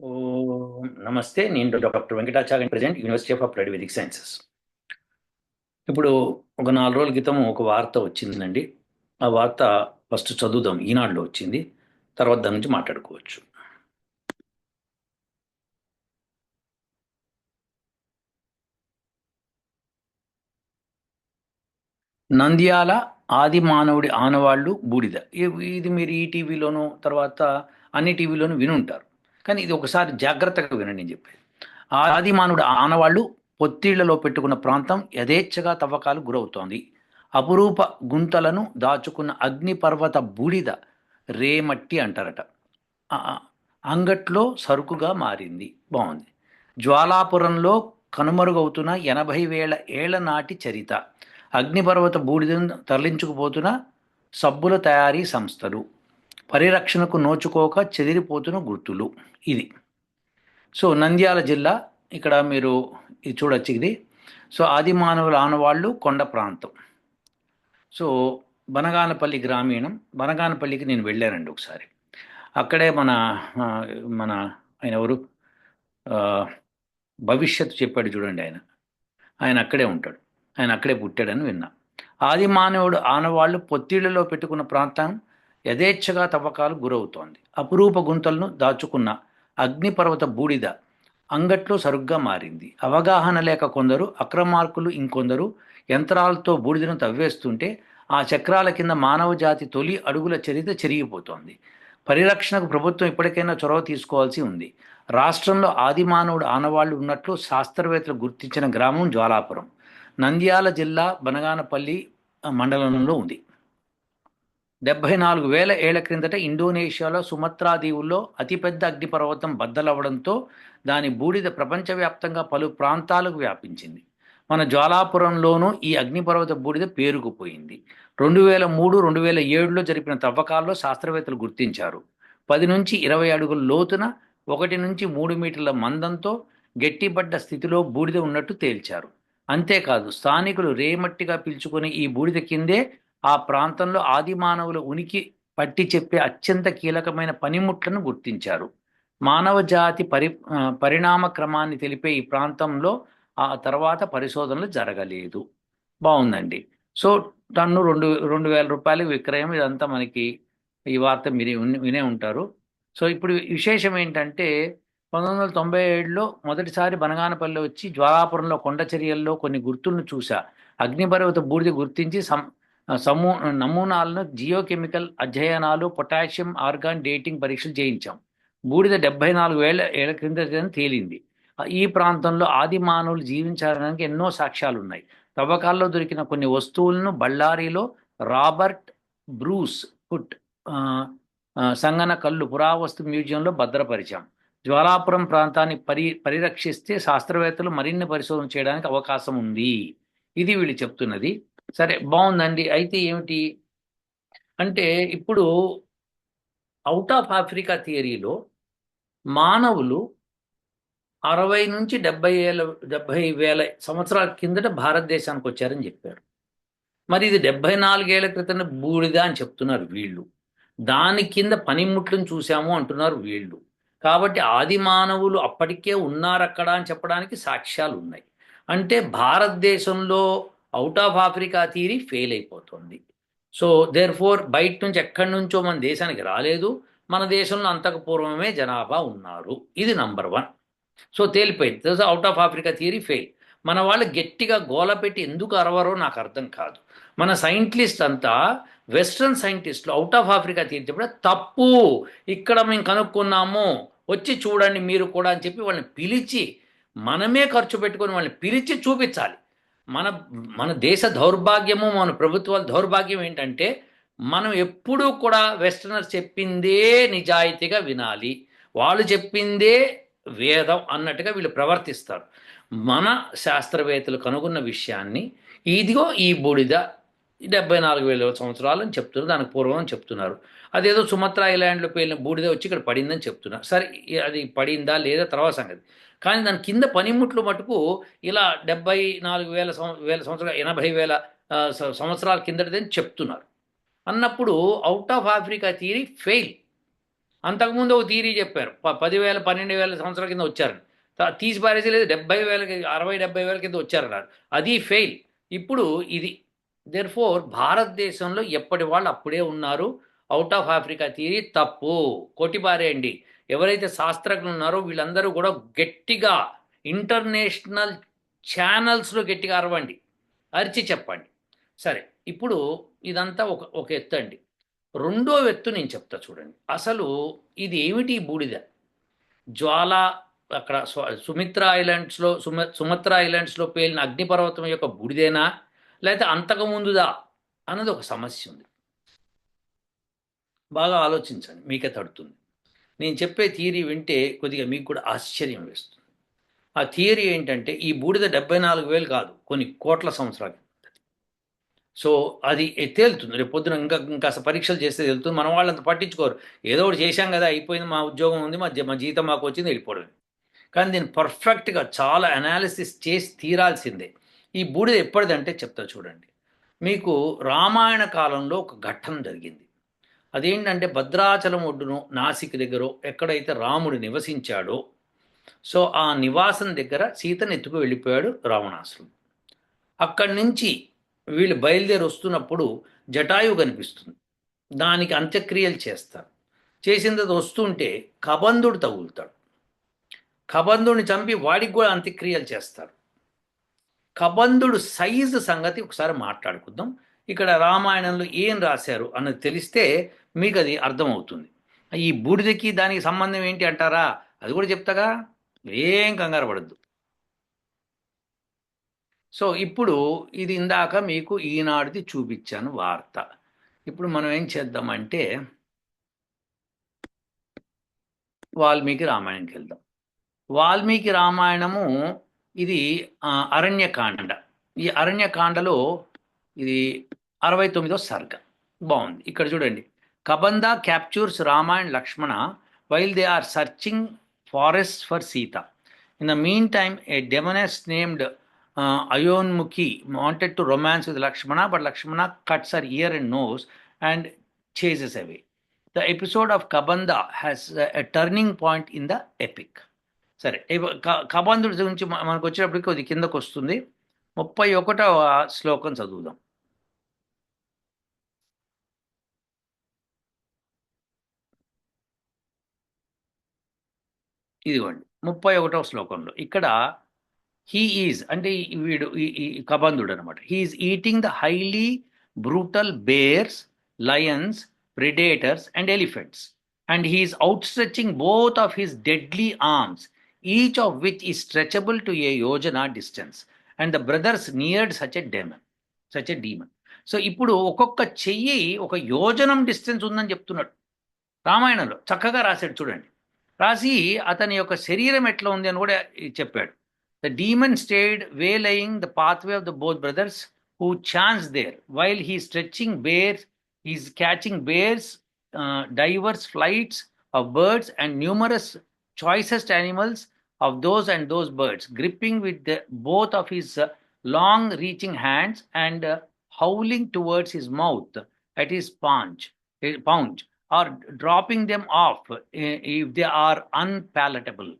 ఓ నమస్తే నేను doctor Venkatacharya present university of applied Vedic sciences. ఇప్పుడు ఒక నాలుగు రోజుల క్రితం ఒక వార్త వచ్చిందండి. ఆ వార్త ఫస్ట్ చదువుదాం. ఈనాడులో వచ్చింది. తర్వాత దాని నుంచి మాట్లాడుకోవచ్చు. నంద్యాల ఆది మానవుడి ఆనవాళ్ళు బూడిద. ఇది మీరు ఈ టీవీలోను తర్వాత అన్ని టీవీలోను వినుంటారు. కానీ ఇది ఒకసారి జాగ్రత్తగా వినండి అని చెప్పేది. ఆదిమానుడు ఆనవాళ్ళు పొత్తిళ్ళలో పెట్టుకున్న ప్రాంతం యథేచ్ఛగా తవ్వకాలు గురవుతోంది. అపురూప గుంతలను దాచుకున్న అగ్నిపర్వత బూడిద రేమట్టి అంటారట. అంగట్లో సరుకుగా మారింది. బాగుంది. జ్వాలాపురంలో కనుమరుగవుతున్న ఎనభై వేల ఏళ్ళ నాటి చరిత. అగ్నిపర్వత బూడిదను తరలించుకుపోతున్న సబ్బుల తయారీ సంస్థలు. పరిరక్షణకు నోచుకోక చెదిరిపోతున్న గుర్తులు ఇది. సో నంద్యాల జిల్లా ఇక్కడ మీరు ఇది చూడొచ్చు ఇది. సో ఆది ఆనవాళ్ళు కొండ ప్రాంతం. సో బనగానపల్లి గ్రామీణం. బనగానపల్లికి నేను వెళ్ళానండి ఒకసారి. అక్కడే మన మన ఆయన ఎవరు? భవిష్యత్తు చెప్పాడు చూడండి ఆయన. ఆయన అక్కడే ఉంటాడు. ఆయన అక్కడే పుట్టాడని విన్నా. ఆది మానవుడు ఆనవాళ్ళు పొత్తిళ్ళలో పెట్టుకున్న ప్రాంతం. యథేచ్ఛగా తవ్వకాలు గురవుతోంది. అపురూప గుంతలను దాచుకున్న అగ్నిపర్వత బూడిద అంగట్లో సరుగ్గా మారింది. అవగాహన లేక కొందరు అక్రమార్కులు ఇంకొందరు యంత్రాలతో బూడిదను తవ్వేస్తుంటే ఆ చక్రాల కింద మానవ జాతి తొలి అడుగుల చరిత్ర చెరిగిపోతోంది. పరిరక్షణకు ప్రభుత్వం ఇప్పటికైనా చొరవ తీసుకోవాల్సి ఉంది. రాష్ట్రంలో ఆది మానవుడు ఆనవాళ్ళు ఉన్నట్లు శాస్త్రవేత్తలు గుర్తించిన గ్రామం జ్వాలాపురం. నంద్యాల జిల్లా బనగానపల్లి మండలంలో ఉంది. డెబ్బై నాలుగు వేల ఏళ్ళ క్రిందట ఇండోనేషియాలో సుమత్రా దీవుల్లో అతిపెద్ద అగ్నిపర్వతం బద్దలవ్వడంతో దాని బూడిద ప్రపంచవ్యాప్తంగా పలు ప్రాంతాలకు వ్యాపించింది. మన జ్వాలాపురంలోనూ ఈ అగ్నిపర్వత బూడిద పేరుకుపోయింది. రెండు వేల మూడు రెండు వేల ఏడులో జరిపిన తవ్వకాల్లో శాస్త్రవేత్తలు గుర్తించారు. పది నుంచి ఇరవై అడుగుల లోతున ఒకటి నుంచి మూడు మీటర్ల మందంతో గట్టిపడ్డ స్థితిలో బూడిద ఉన్నట్టు తేల్చారు. అంతేకాదు స్థానికులు రేమట్టిగా పిలుచుకుని ఈ బూడిద కిందే ఆ ప్రాంతంలో ఆది మానవుల ఉనికి పట్టి చెప్పే అత్యంత కీలకమైన పనిముట్లను గుర్తించారు. మానవ జాతి పరి పరిణామ క్రమాన్ని తెలిపే ఈ ప్రాంతంలో ఆ తర్వాత పరిశోధనలు జరగలేదు. బాగుందండి. సో టన్ను రెండు రెండు వేల రూపాయలు విక్రయం ఇదంతా మనకి ఈ వార్త మీరు వినే ఉంటారు. సో ఇప్పుడు విశేషం ఏంటంటే పంతొమ్మిది వందల తొంభై ఏడులో మొదటిసారి బనగానపల్లి వచ్చి జ్వాలాపురంలో కొండ చర్యల్లో కొన్ని గుర్తులను చూశా. అగ్నిపర్వత బూడిద గుర్తించి సం సమూ నమూనాలను జియోకెమికల్ అధ్యయనాలు పొటాషియం ఆర్గాన్ డేటింగ్ పరీక్షలు చేయించాం. బూడిద డెబ్బై నాలుగు వేల ఏళ్ళ క్రింద తేలింది. ఈ ప్రాంతంలో ఆది మానవులు జీవించడానికి ఎన్నో సాక్ష్యాలు ఉన్నాయి తవ్వకాల్లో దొరికిన కొన్ని వస్తువులను బళ్ళారిలో రాబర్ట్ బ్రూస్ కుట్ సంగన కళ్ళు పురావస్తు మ్యూజియంలో భద్రపరిచాం. జ్వాలాపురం ప్రాంతాన్ని పరి పరిరక్షిస్తే శాస్త్రవేత్తలు మరిన్ని పరిశోధన చేయడానికి అవకాశం ఉంది. ఇది వీళ్ళు చెప్తున్నది. సరే బాగుందండి అయితే ఏమిటి? అంటే ఇప్పుడు అవుట్ ఆఫ్ ఆఫ్రికా థియరీలో మానవులు అరవై నుంచి డెబ్బై ఏళ్ళ డెబ్బై వేల సంవత్సరాల కిందట భారతదేశానికి వచ్చారని చెప్పారు. మరి ఇది డెబ్బై నాలుగేళ్ళ క్రితం బూడిద అని చెప్తున్నారు వీళ్ళు. దాని కింద పనిముట్లను చూశాము అంటున్నారు వీళ్ళు. కాబట్టి ఆది మానవులు అప్పటికే ఉన్నారు అక్కడ అని చెప్పడానికి సాక్ష్యాలు ఉన్నాయి అంటే భారతదేశంలో out of Africa theory fail అయిపోతుంది. సో దేర్ ఫోర్ బయట నుంచి ఎక్కడి నుంచో మన దేశానికి రాలేదు. మన దేశంలో అంతకు పూర్వమే జనాభా ఉన్నారు. ఇది నంబర్ వన్ సో తేలిపోయింది. Out of Africa theory fail మన వాళ్ళు గట్టిగా గోల పెట్టి ఎందుకు అరవరో నాకు అర్థం కాదు. మన సైంటిస్ట్ అంతా వెస్ట్రన్ సైంటిస్టులు అవుట్ ఆఫ్ ఆఫ్రికా థియరీ చెప్పడం తప్పు. ఇక్కడ మేము కనుక్కున్నాము. వచ్చి చూడండి మీరు కూడా అని చెప్పి వాళ్ళని పిలిచి మనమే ఖర్చు పెట్టుకొని వాళ్ళని పిలిచి చూపించాలి. మన మన దేశ దౌర్భాగ్యము మన ప్రభుత్వాల దౌర్భాగ్యం ఏంటంటే మనం ఎప్పుడూ కూడా వెస్టర్నర్ చెప్పిందే నిజాయితీగా వినాలి. వాళ్ళు చెప్పిందే వేదం అన్నట్టుగా వీళ్ళు ప్రవర్తిస్తారు. మన శాస్త్రవేత్తలు కనుగొన్న విషయాన్ని ఇదిగో ఈ బూడిద డెబ్బై నాలుగు వేల సంవత్సరాలు అని చెప్తున్నారు దానికి పూర్వం అని చెప్తున్నారు. అదేదో సుమత్రా ఐలాండ్లో పేలిన బూడిద వచ్చి ఇక్కడ పడిందని చెప్తున్నారు. సరే అది పడిందా లేదా తర్వాత సంగతి. కానీ దాని కింద పనిముట్లు మటుకు ఇలా డెబ్బై నాలుగు వేల వేల సంవత్సరాలు ఎనభై వేల సంవత్సరాల కిందటిదని చెప్తున్నారు. అన్నప్పుడు out of Africa theory fail అంతకుముందు ఒక థీరీ చెప్పారు. ప- పదివేల పన్నెండు వేల సంవత్సరాల కింద వచ్చారని. తీసి పారేసి లేదు డెబ్బై వేలకి అరవై డెబ్బై వేల కింద వచ్చారన్నారు. అది ఫెయిల్ ఇప్పుడు ఇది దేర్ ఫోర్ భారతదేశంలో ఎప్పటి వాళ్ళు అప్పుడే ఉన్నారు? అవుట్ ఆఫ్ ఆఫ్రికా థియరీ తప్పు. కొట్టిపారేయండి. ఎవరైతే శాస్త్రజ్ఞులు ఉన్నారో వీళ్ళందరూ కూడా గట్టిగా ఇంటర్నేషనల్ ఛానల్స్లో గట్టిగా అరవండి. అరిచి చెప్పండి. సరే ఇప్పుడు ఇదంతా ఒక ఒక ఎత్తు అండి రెండో ఎత్తు నేను చెప్తా చూడండి. అసలు ఇది ఏమిటి బూడిద? జ్వాల అక్కడ సుమిత్ర ఐలాండ్స్లో సుమ సుమత్ర ఐలాండ్స్లో పేలిన అగ్నిపర్వతం యొక్క బూడిదేనా? లేకపోతే అంతకుముందుదా? అన్నది ఒక సమస్య ఉంది. బాగా ఆలోచించండి. మీకే తడుతుంది. నేను చెప్పే థియరీ వింటే కొద్దిగా మీకు కూడా ఆశ్చర్యం వేస్తుంది. ఆ థియరీ ఏంటంటే ఈ బూడిద డెబ్బై నాలుగు వేలు కాదు కొన్ని కోట్ల సంవత్సరాలు. సో అది తేలుతుంది రేపు పొద్దున ఇంకా ఇంకా పరీక్షలు చేస్తే తెలుస్తుంది. మన వాళ్ళంత పట్టించుకోరు. ఏదో ఒకటి చేశాం కదా అయిపోయింది మా ఉద్యోగం ఉంది మా మా జీతం మాకు వచ్చింది వెళ్ళిపోవడం కానీ దీన్ని పర్ఫెక్ట్గా చాలా అనాలిసిస్ చేసి తీరాల్సిందే. ఈ బూడిద ఎప్పటిదంటే చెప్తా చూడండి. మీకు రామాయణ కాలంలో ఒక ఘట్టం జరిగింది. అదేంటంటే భద్రాచలం ఒడ్డును నాసిక్ దగ్గర ఎక్కడైతే రాముడు నివసించాడో సో ఆ నివాసం దగ్గర సీతను ఎత్తుకు వెళ్ళిపోయాడు రావణాసురుడు. అక్కడి నుంచి వీళ్ళు బయలుదేరి వస్తున్నప్పుడు జటాయు కనిపిస్తుంది. దానికి అంత్యక్రియలు చేస్తారు. చేసిన తర్వాత వస్తుంటే కబంధుడు తగులుతాడు. కబంధుడిని చంపి వాడికి కూడా అంత్యక్రియలు చేస్తారు. కబంధుడు సైజు సంగతి ఒకసారి మాట్లాడుకుందాం. ఇక్కడ రామాయణంలో ఏం రాశారు అన్నది తెలిస్తే మీకు అది అర్థమవుతుంది. ఈ బూడిదకి దానికి సంబంధం ఏంటి అంటారా? అది కూడా చెప్తాగా? ఏం కంగారు పడద్దు. సో ఇప్పుడు ఇది ఇందాక మీకు ఈనాడుది చూపించాను వార్త. ఇప్పుడు మనం ఏం చేద్దామంటే వాల్మీకి రామాయణంకి వెళ్దాం. వాల్మీకి రామాయణము ఇది అరణ్యకాండ. ఈ అరణ్యకాండలో ఇది అరవై తొమ్మిదో సర్గ. బాగుంది. ఇక్కడ చూడండి. Kabandha captures Rama and Lakshmana while they are searching forest for Sita in the meantime a demoness named Ayomukhi wanted to romance with Lakshmana but Lakshmana cuts her ear and nose and chases away the episode of Kabandha has a turning point in the epic సరే కబంధుడి గురించి మనకు వచ్చేటప్పటికి కొద్ది కిందకు వస్తుంది ముప్పై ఒకటవ శ్లోకం చదువుదాం. ఇదిగోండి ముప్పై ఒకటవ శ్లోకంలో ఇక్కడ హీ ఈజ్ అంటే వీడు ఈ కబంధుడు అనమాట he is eating the highly brutal bears lions predators and elephants and he is out stretching both of his deadly arms each of which is stretchable to a yojana distance and the brothers neared such a demon such a demon so ఇప్పుడు ఒక్కొక్క చెయ్యి ఒక యోజనం distance ఉందని చెప్తున్నాడు. రామాయణంలో చక్కగా రాశాడు చూడండి. రాసి అతని యొక్క శరీరం ఎట్లా ఉంది అని కూడా చెప్పాడు the demon stayed waylaying the pathway of the both brothers who chanced there while he stretching bears is catching bears diverse flights of birds and numerous choicest animals of those and those birds, gripping with the, both of his uh, long reaching hands and uh, howling towards his mouth at his paunch, eh, paunch or dropping them off eh, if they are unpalatable.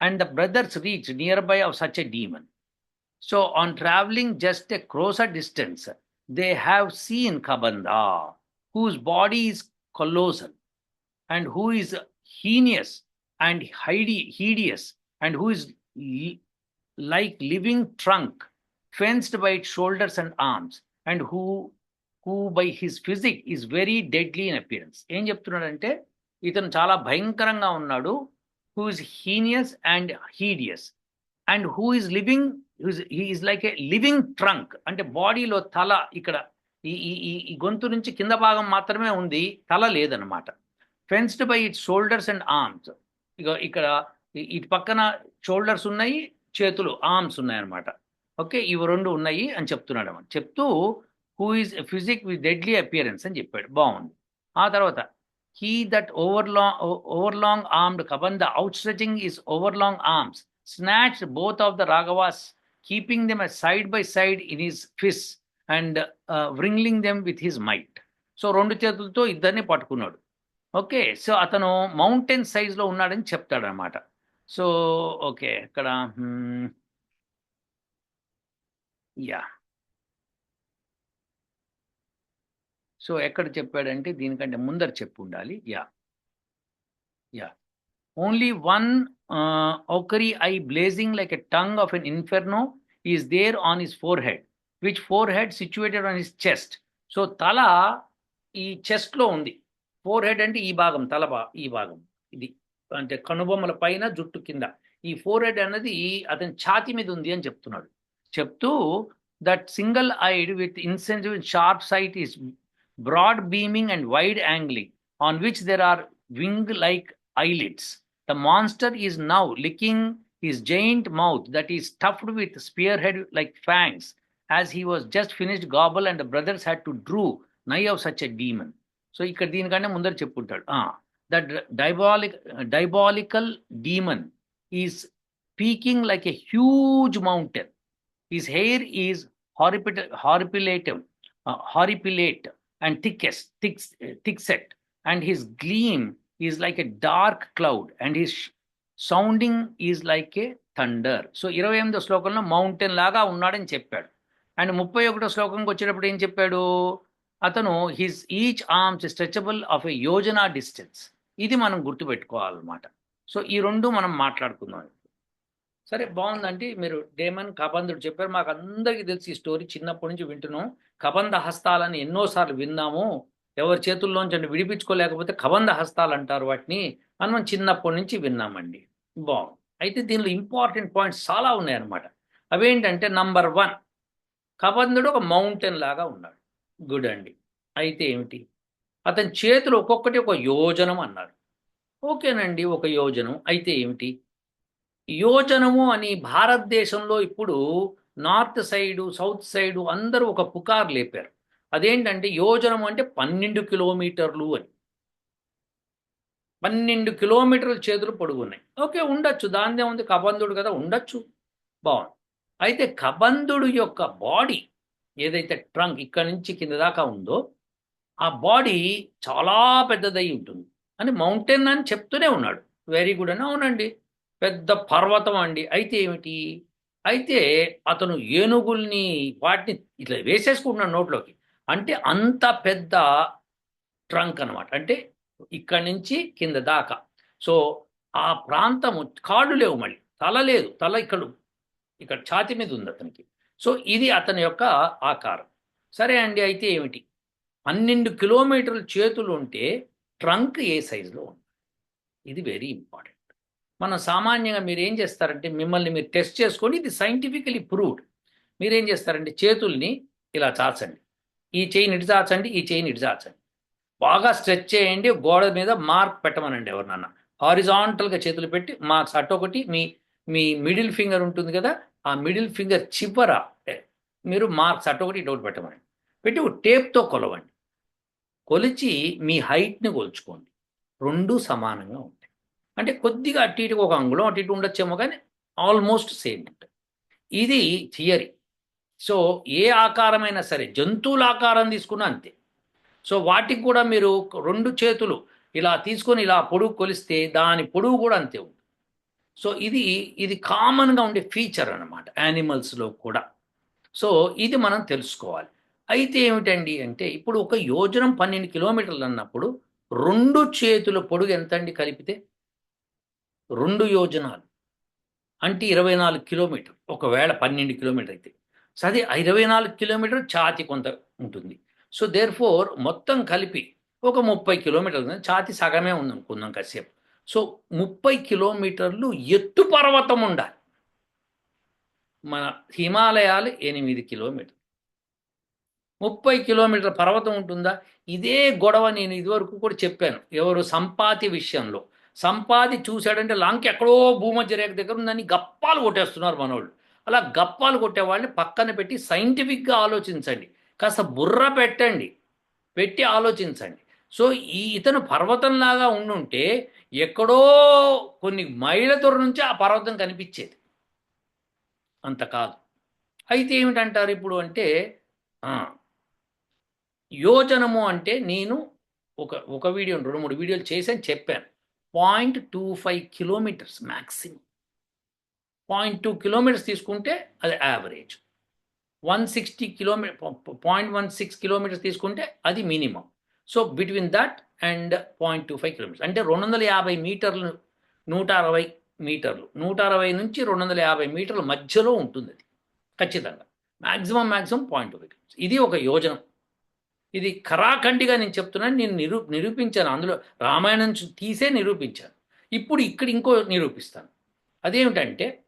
And the brothers reach nearby of such a demon. So, on traveling just a closer distance, they have seen Kabanda, whose body is colossal and who is heinous and hideous, and who is li- like living trunk, fenced by its shoulders and arms, and who who by his physique is very deadly in appearance ఏం చెప్తున్నాడంటే ఇతను చాలా భయంకరంగా ఉన్నాడు who is heinous and hideous and who is living he is like a living trunk అంటే బాడీలో తల ఇక్కడ ఈ ఈ గొంతు నుంచి కింద భాగం మాత్రమే ఉంది తల లేదనమాట fenced by it shoulders and arms ఇక ఇక్కడ ఇటు పక్కన షోల్డర్స్ ఉన్నాయి చేతులు ఆర్మ్స్ ఉన్నాయి అనమాట ఓకే ఇవి రెండు ఉన్నాయి అని చెప్తున్నాడు అన్నమాట. చెప్తూ who is physique with deadly appearance అని చెప్పాడు. బాగుంది. ఆ తర్వాత he that over long over long armed Kabandha out stretching is over long arms snatch both of the Raghavas keeping them side by side in his fist and wringing them with his might so రెండు చేతులతో ఇద్దరిని పట్టుకున్నాడు. Okay so అతను mountain సైజ్లో ఉన్నాడని చెప్తాడనమాట so okay ఇక్కడ yeah so ఎక్కడ చెప్పాడంటే దీనికంటే ముందర చెప్పు ఉండాలి యా. యా. ఓన్లీ వన్ ఒకరి eye blazing like a tongue of an inferno is there on his forehead which forehead situated on his chest. So తల ఈ చెస్ట్లో ఉంది. ఫోర్ హెడ్ అంటే ఈ భాగం తల ఈ భాగం. ఇది అంటే కనుబొమ్మల పైన జుట్టు కింద. ఈ ఫోర్ హెడ్ అన్నది అతని ఛాతి మీద ఉంది అని చెప్తున్నాడు. చెప్తూ that single eyed with intensive sharp sight is broad beaming and wide angling on which there are wing like eyelids the monster is now licking his giant mouth that is stuffed with spear head like fangs as he was just finished gobble and the brothers had to drew nigh of such a demon so ఇక్కడ దీనికంటే ముందర చెప్పుంటాడు that diabolic diabolical demon is peeking like a huge mountain his hair is horripit- horripilative, uh, horripilate and thickest, thick, eh, thick set, and his gleam is like a dark cloud, and his sounding is like a thunder so ఇరవై ఎనిమిదో శ్లోకంలో mountain లాగా ఉన్నాడని చెప్పాడు. And ముప్పై ఒకటో శ్లోకంకి వచ్చేటప్పుడు ఏం చెప్పాడు? అతను his each arms stretchable of a yojana distance ఇది మనం గుర్తుపెట్టుకోవాలన్నమాట. సో ఈ రెండు మనం మాట్లాడుకుందాం. సరే బాగుందంటే మీరు డేమన్ కబంధుడు చెప్పారు. మాకు అందరికీ తెలిసి ఈ స్టోరీ. చిన్నప్పటి నుంచి వింటున్నాం. కబంధ హస్తాలని ఎన్నోసార్లు విన్నాము. ఎవరి చేతుల్లోంచి విడిపించుకోలేకపోతే కబంధ హస్తాలు అంటారు వాటిని. అని మనం చిన్నప్పటి నుంచి విన్నామండి. బాగుంది. అయితే దీనిలో ఇంపార్టెంట్ పాయింట్స్ చాలా ఉన్నాయన్నమాట. అవేంటంటే నంబర్ వన్ కబంధుడు ఒక మౌంటైన్ లాగా ఉన్నాడు. గుడ్ అండి. అయితే ఏమిటి? అతని చేతులు ఒక్కొక్కటి ఒక యోజనం అన్నారు ఓకేనండి ఒక యోజనం. అయితే ఏమిటి? యోజనము అని భారతదేశంలో ఇప్పుడు నార్త్ సైడు సౌత్ సైడు అందరూ ఒక పుకారు లేపారు. అదేంటంటే యోజనం అంటే పన్నెండు కిలోమీటర్లు అని. పన్నెండు కిలోమీటర్ల చేతులు పొడుగున్నాయి. ఓకే ఉండొచ్చు. దానిదే ఉంది కబంధుడు కదా ఉండొచ్చు. బాగుంది. అయితే కబంధుడు యొక్క బాడీ ఏదైతే ట్రంక్ ఇక్కడ నుంచి కింద దాకా ఉందో ఆ బాడీ చాలా పెద్దదై ఉంటుంది. అని మౌంటైన్ అని చెప్తూనే ఉన్నాడు. వెరీ గుడ్ అని. అవునండి. పెద్ద పర్వతం అండి. అయితే ఏమిటి? అయితే అతను ఏనుగుల్ని వాటిని ఇట్లా వేసేసుకుంటున్నాడు నోట్లోకి. అంటే అంత పెద్ద ట్రంక్ అనమాట అంటే ఇక్కడి నుంచి కింద దాకా. సో ఆ ప్రాంతము కాళ్ళు లేవు మళ్ళీ. తల లేదు. తల ఇక్కడ ఇక్కడ ఛాతి మీద ఉంది అతనికి. సో ఇది అతని యొక్క ఆకారం. సరే అండి అయితే ఏమిటి? పన్నెండు కిలోమీటర్ల చేతులు ఉంటే ట్రంక్ ఏ సైజులో ఉంది ఇది వెరీ ఇంపార్టెంట్. మనం సామాన్యంగా మీరు ఏం చేస్తారంటే మిమ్మల్ని మీరు టెస్ట్ చేసుకొని ఇది సైంటిఫికలీ ప్రూవ్డ్. మీరేం చేస్తారంటే చేతుల్ని ఇలా చాచండి. ఈ చేయిని ఇటు చాచండి ఈ చేయిని ఇటు చాచండి. బాగా స్ట్రెచ్ చేయండి గోడ మీద మార్క్ పెట్టమనండి ఎవరినన్నా. హారిజాంటల్గా చేతులు పెట్టి మార్క్స్ అటొకటి ఒకటి మీ మీ మిడిల్ ఫింగర్ ఉంటుంది కదా ఆ మిడిల్ ఫింగర్ చివర మీరు మార్క్స్ అటొకటి ఇటు పెట్టమనండి. పెట్టి ఒక టేప్తో కొలవండి. కొలిచి మీ హైట్ని కొలుచుకోండి. రెండు సమానంగా ఉంటుంది అంటే కొద్దిగా అటు ఇటు ఒక అంగుళం అటు ఇటు ఉండొచ్చేమో కానీ ఆల్మోస్ట్ సేమ్ ఉంటుంది. ఇది థియరీ సో ఏ ఆకారమైనా సరే జంతువుల ఆకారం తీసుకున్నా అంతే. సో వాటికి కూడా మీరు రెండు చేతులు ఇలా తీసుకొని ఇలా పొడుగు కొలిస్తే దాని పొడుగు కూడా అంతే ఉంది సో ఇది ఇది కామన్గా ఉండే ఫీచర్ అనమాట యానిమల్స్లో కూడా. సో ఇది మనం తెలుసుకోవాలి. అయితే ఏమిటండి అంటే ఇప్పుడు ఒక యోజనం పన్నెండు కిలోమీటర్లు అన్నప్పుడు రెండు చేతుల పొడుగు ఎంత అండి కలిపితే? రెండు యోజనాలు. అంటే ఇరవై నాలుగు కిలోమీటర్ ఒకవేళ పన్నెండు కిలోమీటర్ అయితే. సో అది ఇరవై నాలుగు కిలోమీటర్ ఛాతి కొంత ఉంటుంది. సో దేర్ ఫోర్ మొత్తం కలిపి ఒక ముప్పై కిలోమీటర్లు ఛాతి సగమే ఉంది అనుకుందాం కాసేపు. సో ముప్పై కిలోమీటర్లు ఎత్తు పర్వతం ఉండాలి. మన హిమాలయాలు ఎనిమిది కిలోమీటర్. ముప్పై కిలోమీటర్ పర్వతం ఉంటుందా? ఇదే గొడవ నేను ఇదివరకు కూడా చెప్పాను. ఎవరు సంపాతి విషయంలో సంపాది చూశాడంటే లంక ఎక్కడో భూమధ్య రేఖ దగ్గర ఉందని గప్పాలు కొట్టేస్తున్నారు మనోళ్ళు. అలా గప్పాలు కొట్టే వాళ్ళని పక్కన పెట్టి సైంటిఫిక్గా ఆలోచించండి. కాస్త బుర్ర పెట్టండి. పెట్టి ఆలోచించండి. సో ఈ ఇతను పర్వతంలాగా ఉండుంటే ఎక్కడో కొన్ని మైళ్ళ దూరం నుంచి ఆ పర్వతం కనిపించేది. అంత కాదు. అయితే ఏమిటంటారు ఇప్పుడు అంటే యోజనము అంటే నేను ఒక ఒక వీడియో రెండు మూడు వీడియోలు చేశాను చెప్పాను. Point two five kilometres maximum point two kilometres తీసుకుంటే అది average one sixty kilometre point one six kilometres తీసుకుంటే అది minimum so between that and point two five kilometres అంటే రెండు వందల యాభై మీటర్లు నూట అరవై మీటర్లు. నూట అరవై నుంచి రెండు వందల యాభై మీటర్ల మధ్యలో ఉంటుంది అది. ఖచ్చితంగా. Maximum maximum point two five kilometres ఇది ఒక యోజన. ఇది ఖరాఖండిగా నేను చెప్తున్నాను నేను నిరూ నిరూపించాను. అందులో రామాయణం తీసే నిరూపించాను. ఇప్పుడు ఇక్కడ ఇంకో నిరూపిస్తాను. అదేమిటంటే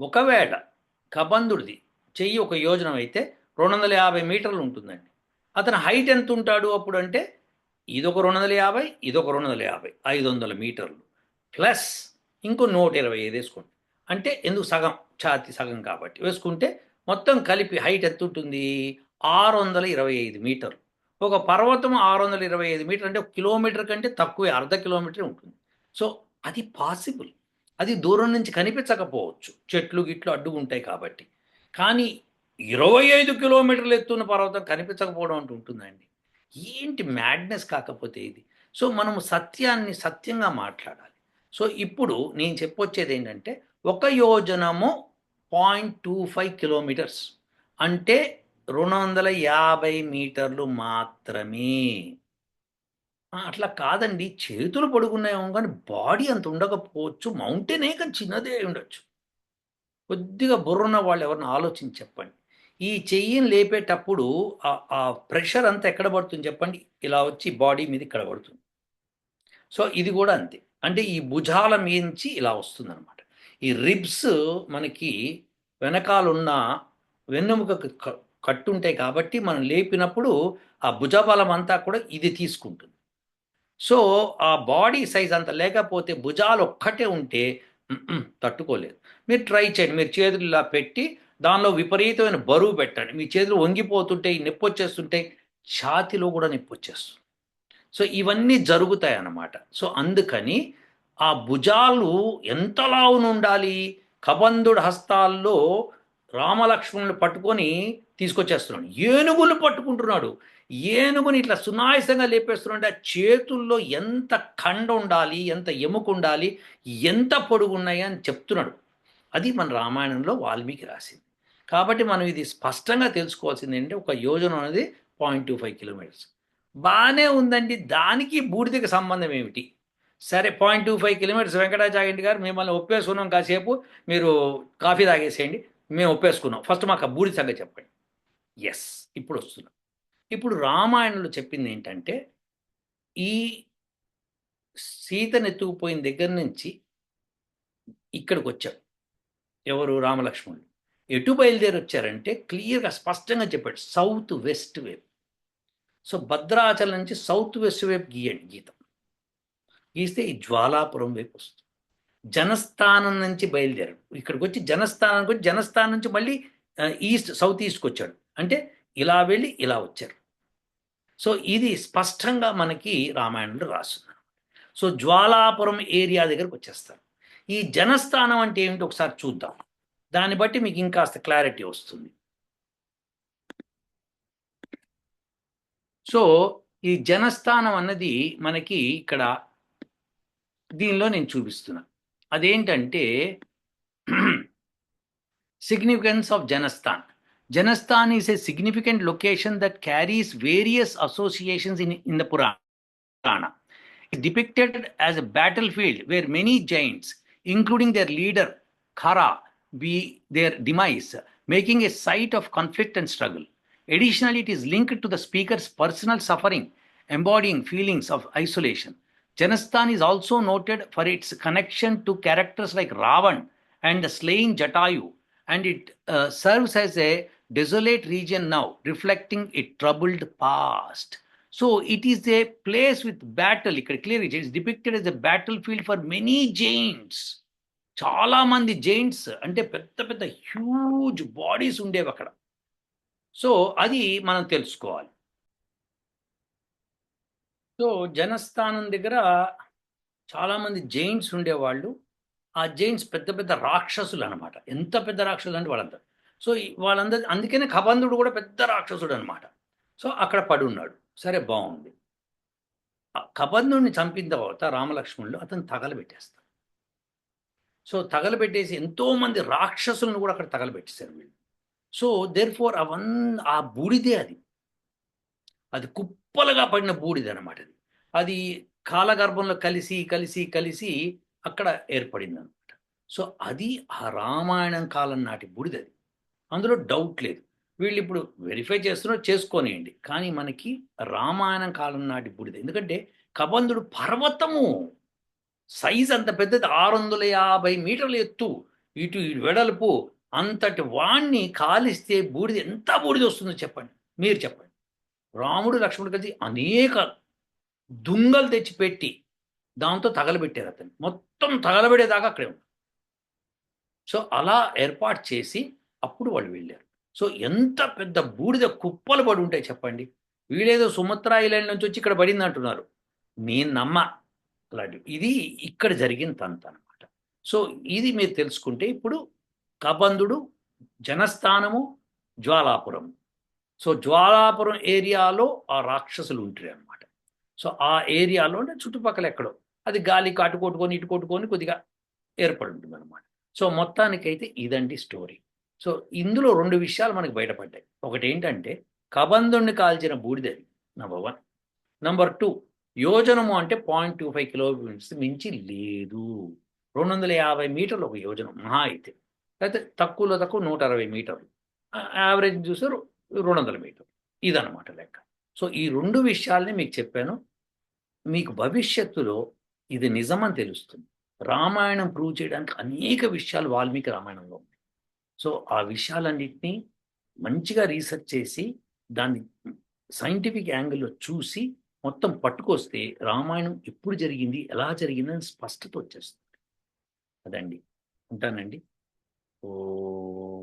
ఒకవేళ కబంధుడిది చెయ్యి ఒక యోజనం అయితే రెండు వందల యాభై మీటర్లు ఉంటుందండి. అతని హైట్ ఎంత ఉంటాడు అప్పుడు అంటే ఇదొక రెండు వందల యాభై ఇదొక రెండు వందల యాభై ఐదు వందల మీటర్లు. ప్లస్ ఇంకో నూట ఇరవై ఐదు వేసుకోండి అంటే ఎందుకు సగం ఛాతి సగం కాబట్టి. వేసుకుంటే మొత్తం కలిపి హైట్ ఎంత ఉంటుంది? ఆరు వందల ఇరవై ఐదు మీటర్లు. ఒక పర్వతం ఆరు వందల ఇరవై ఐదు మీటర్ అంటే ఒక కిలోమీటర్ కంటే తక్కువే అర్ధ కిలోమీటర్ ఉంటుంది. సో అది పాసిబుల్. అది దూరం నుంచి కనిపించకపోవచ్చు. చెట్లు గిట్లు అడ్డుగుంటాయి కాబట్టి. కానీ ఇరవై ఐదు కిలోమీటర్లు ఎత్తున్న పర్వతం కనిపించకపోవడం అంటూ ఉంటుందండి. ఏంటి మ్యాడ్నెస్ కాకపోతే ఇది? సో మనము సత్యాన్ని సత్యంగా మాట్లాడాలి. సో ఇప్పుడు నేను చెప్పొచ్చేది ఏంటంటే ఒక యోజనము పాయింట్ టూ ఫైవ్ కిలోమీటర్స్. అంటే రెండు వందల యాభై మీటర్లు మాత్రమే. అట్లా కాదండి. చేతులు పొడుగున్నాయేమో కానీ బాడీ అంత ఉండకపోవచ్చు. మౌంటైనే కానీ చిన్నదే అయి ఉండొచ్చు. కొద్దిగా బుర్రున్న వాళ్ళు ఎవరిని ఆలోచించి చెప్పండి. ఈ చెయ్యిని లేపేటప్పుడు ఆ- ప్రెషర్ అంతా ఎక్కడ పడుతుంది చెప్పండి. ఇలా వచ్చి బాడీ మీద ఇక్కడ పడుతుంది. సో ఇది కూడా అంతే. అంటే ఈ భుజాల మీంచి ఇలా వస్తుందన్నమాట. ఈ రిబ్స్ మనకి వెనకాలన్న వెన్నెముకకు కట్టుంటాయి కాబట్టి మనం లేపినప్పుడు ఆ భుజబలం అంతా కూడా ఇది తీసుకుంటుంది. సో ఆ బాడీ సైజ్ అంత లేకపోతే భుజాలు ఒక్కటే ఉంటే తట్టుకోలేదు. మీరు ట్రై చేయండి. మీరు చేతులు ఇలా పెట్టి దానిలో విపరీతమైన బరువు పెట్టండి. మీ చేతులు వంగిపోతుంటాయి నొప్పి వచ్చేస్తుంటాయి ఛాతిలో కూడా నొప్పి వచ్చేస్తుంది సో ఇవన్నీ జరుగుతాయి అన్నమాట సో అందుకని ఆ భుజాలు ఎంత ఉండాలి? కబంధుడు హస్తాల్లో రామలక్ష్మణుని పట్టుకొని తీసుకొచ్చేస్తున్నాడు. ఏనుగులు పట్టుకుంటున్నాడు. ఏనుగుని ఇట్లా సునాయసంగా లేపేస్తున్నాడు ఆ చేతుల్లో ఎంత కండ ఉండాలి ఎంత ఎముక ఉండాలి ఎంత పొడుగు ఉన్నాయి అని చెప్తున్నాడు. అది మన రామాయణంలో వాల్మీకి రాసింది. కాబట్టి మనం ఇది స్పష్టంగా తెలుసుకోవాల్సింది ఏంటంటే ఒక యోజన అనేది పాయింట్ టూ ఫైవ్ కిలోమీటర్స్. బాగానే ఉందండి. దానికి బూడిదకి సంబంధం ఏమిటి? సరే point two five kilometres Venkatachaganti గారు మిమ్మల్ని ఒప్పేసుకున్నాం కాసేపు. మీరు కాఫీ తాగేసేయండి. మేము ఒప్పేసుకున్నాం. ఫస్ట్ మాకు ఆ బూడి సంగతి చెప్పండి. ఎస్ ఇప్పుడు వస్తున్నాం. ఇప్పుడు రామాయణంలో చెప్పింది ఏంటంటే ఈ సీతను ఎత్తుకుపోయిన దగ్గర నుంచి ఇక్కడికి వచ్చారు ఎవరు? రామలక్ష్మణుడు ఎటు బయలుదేరి వచ్చారంటే క్లియర్గా స్పష్టంగా చెప్పాడు. సౌత్ వెస్ట్ వైపు సో భద్రాచలం నుంచి సౌత్ వెస్ట్ వైపు గీయండి గీతం. గీస్తే ఈ జ్వాలాపురం వైపు వస్తుంది. జనస్థానం నుంచి బయలుదేరాడు. ఇక్కడికి వచ్చి జనస్థానానికి వచ్చి జనస్థానం నుంచి మళ్ళీ ఈస్ట్ సౌత్ ఈస్ట్కి వచ్చాడు. అంటే ఇలా వెళ్ళి ఇలా వచ్చారు. సో ఇది స్పష్టంగా మనకి రామాయణంలో రాస్తుంది సో జ్వాలాపురం ఏరియా దగ్గరకు వచ్చేస్తారు. ఈ జనస్థానం అంటే ఏమిటి ఒకసారి చూద్దాం. దాన్ని బట్టి మీకు ఇంకాస్త క్లారిటీ వస్తుంది. సో ఈ జనస్థానం అన్నది మనకి ఇక్కడ దీనిలో నేను చూపిస్తున్నాను అదేంటంటే significance of Janasthan. Janasthan is a significant location that carries various associations in in the Purana. It depicted as a battle field where many giants including their leader Khara be their demise making a site of conflict and struggle additional it is linked to the speaker's personal suffering embodying feelings of isolation Janasthan is also noted for its connection to characters like Ravan and the slain Jatayu, and it uh, serves as a desolate region now, reflecting a troubled past. So it is a place with battle. ఇక్కడ clear it is depicted as a battlefield for many giants. చాలా మంది Giants అంటే పెద్ద పెద్ద huge bodies ఉండేవి అక్కడ so అది మనం తెలుసుకోవాలి సో జనస్థానం దగ్గర చాలామంది జైన్స్ ఉండేవాళ్ళు. ఆ జైన్స్ పెద్ద పెద్ద రాక్షసులు అనమాట ఎంత పెద్ద రాక్షసులు అంటే వాళ్ళంతా. సో వాళ్ళందరి అందుకనే కబంధుడు కూడా పెద్ద రాక్షసుడు అనమాట సో అక్కడ పడి ఉన్నాడు సరే బాగుంది. కబంధుడిని చంపిన తర్వాత రామలక్ష్మణులు అతను తగలబెట్టేస్తారు. సో తగలబెట్టేసి ఎంతోమంది రాక్షసులను కూడా అక్కడ తగలబెట్టేశారు వీళ్ళు. సో దేర్ ఫోర్ అవన్ ఆ బూడిదే అది. అది కుప్పలుగా పడిన బూడిద అనమాట అది అది కాలగర్భంలో కలిసి కలిసి కలిసి అక్కడ ఏర్పడింది అనమాట సో అది ఆ రామాయణం కాలం నాటి బూడిద అది. అందులో డౌట్ లేదు. వీళ్ళు ఇప్పుడు వెరిఫై చేస్తున్నారు చేసుకోనియండి. కానీ మనకి రామాయణం కాలం నాటి బూడిద. ఎందుకంటే కబంధుడు పర్వతము సైజ్ అంత పెద్దది. ఆరు వందల యాభై మీటర్ల ఎత్తు. ఇటు ఇటు వెడల్పు అంతటి వాణ్ణి కాలిస్తే బూడిద ఎంత బూడిద వస్తుందో చెప్పండి. మీరు చెప్పండి. రాముడు లక్ష్మణుడు కలిసి అనేక దుంగలు తెచ్చిపెట్టి దాంతో తగలబెట్టారు అతను మొత్తం తగలబెడేదాకా అక్కడే ఉంది సో అలా ఏర్పాటు చేసి అప్పుడు వాళ్ళు వెళ్ళారు. సో ఎంత పెద్ద బూడిద కుప్పలు పడి ఉంటాయి చెప్పండి. వీడేదో సుమత్రా ఐలాండ్ నుంచి వచ్చి ఇక్కడ పడింది అంటున్నారు. నేను నమ్మ. అలాంటి ఇది ఇక్కడ జరిగిన తంత అనమాట సో ఇది మీరు తెలుసుకుంటే ఇప్పుడు కబంధుడు జనస్థానము జ్వాలాపురం సో జ్వాలాపురం ఏరియాలో ఆ రాక్షసులు ఉంటారు అనమాట సో ఆ ఏరియాలో చుట్టుపక్కల ఎక్కడో అది గాలి అటు కొట్టుకొని ఇటు కొట్టుకొని కొద్దిగా ఏర్పడి ఉంటుంది అనమాట సో మొత్తానికైతే ఇదండి స్టోరీ. సో ఇందులో రెండు విషయాలు మనకు బయటపడ్డాయి. ఒకటి ఏంటంటే కబంధుణ్ణి కాల్చిన బూడిదది నంబర్ వన్ నెంబర్ టూ యోజనము అంటే పాయింట్ టూ ఫైవ్ కిలోమీటర్స్ మించి లేదు. రెండు వందల యాభై మీటర్లు ఒక యోజనం మహా అయితే. అయితే తక్కువలో తక్కువ నూట అరవై మీటర్లు. యావరేజ్ చూసారు రెండు వందల మీటర్లు ఇదనమాట లెక్క. సో ఈ రెండు విషయాల్ని మీకు చెప్పాను. మీకు భవిష్యత్తులో ఇది నిజమని తెలుస్తుంది. రామాయణం ప్రూవ్ చేయడానికి అనేక విషయాలు వాల్మీకి రామాయణంలో ఉన్నాయి. సో ఆ విషయాలన్నింటినీ మంచిగా రీసెర్చ్ చేసి దాన్ని సైంటిఫిక్ యాంగిల్లో చూసి మొత్తం పట్టుకొస్తే రామాయణం ఎప్పుడు జరిగింది ఎలా జరిగిందని స్పష్టత వచ్చేస్తుంది. అదండి. ఉంటానండి. ఓ